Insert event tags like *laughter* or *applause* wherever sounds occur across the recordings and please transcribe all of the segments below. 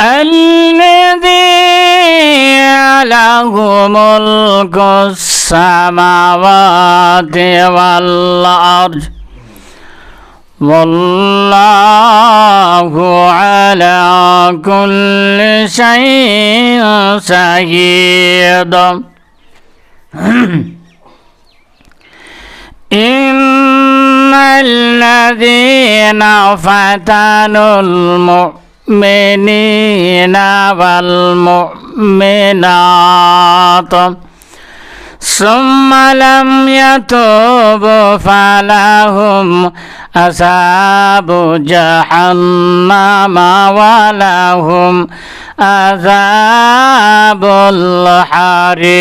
الذي له ملك السماوات والأرض. والله على كل شيء شهيد. *clears throat* إن الذين فتنوا المؤمنين والمؤمنات ثم لم يتوبوا فلهم عذاب جهنم ولهم عذاب الحريق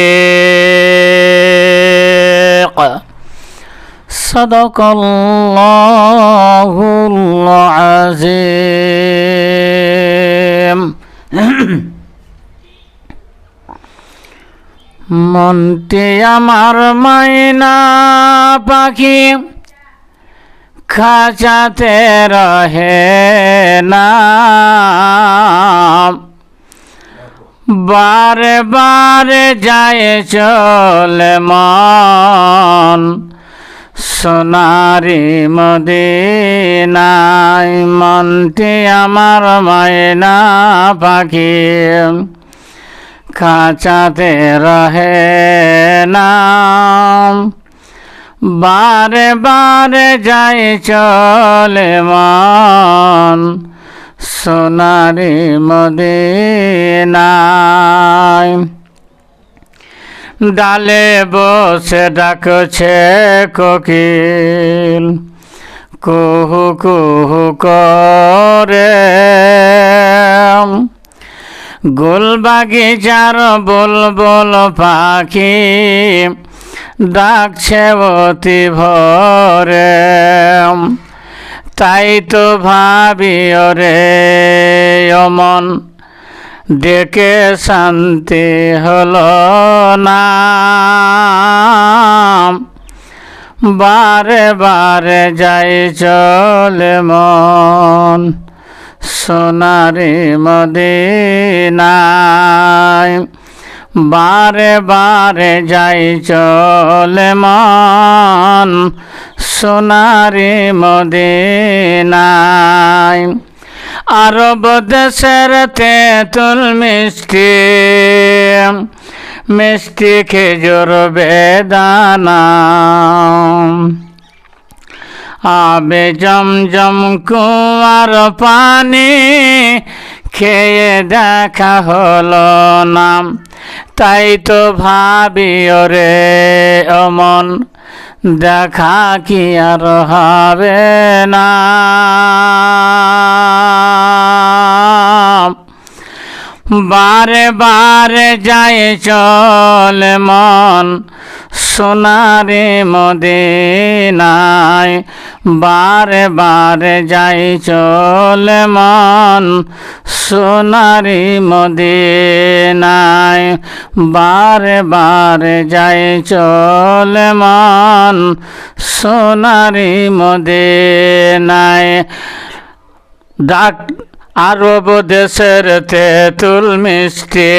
صدق الله العظيم মনটি আমার মাইনা পাখি খাঁচাতে রহে না। বারে বারে যায় চলে মন। সোনারি মদিনায় মনটি আমার মায়না পাখি। খাঁচাতে রহে না। বারে বারে যাই চলে মন। সোনারি মদিনায় ডালে বসে ডাকছে কোকিল। কুহু কুহু করে। গোল বাগিচার বল বল পাখি ডাকছে অতি ভরে। তাই তো ভাবি রে, অমন ডেকে শান্তি হলো না। বারে বারে যাই চলে মন সোনারি মদিনায়। বারে বারে যাই চলে মন সোনারি মদিনায়। আরব দেশের তেঁতুল মিষ্টি মিষ্টি খেজুর বেদানা। আবে জমজম কুয়ার পানি, খেয়ে দেখা হলো না। তাই তো ভাবি রে অমন দেখা কি আর হবে না। বারে বারে যায় চল মন সোনারে মদিনায়। বারে বারে যাই চল মন সোনারি মদিনায়। বারে বারে যাই চল মন সোনারি মদিনায়। ডাক আরব দেশের তেঁতুল মিষ্টি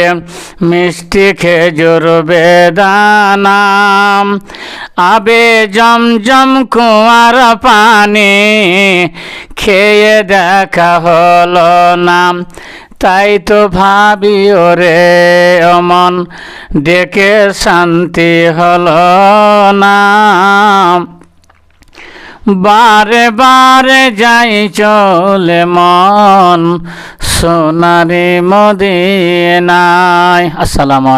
মিষ্টি খেজুর বেদানাম আবে জমজম কুয়ার পানি, খেয়ে দেখা হলো নাম তাই তো ভাবি, ওরে অমন, ডেকে শান্তি হলো না। বারে বারে যাই চলে মন সোনারে মদিনায়। আসসালামু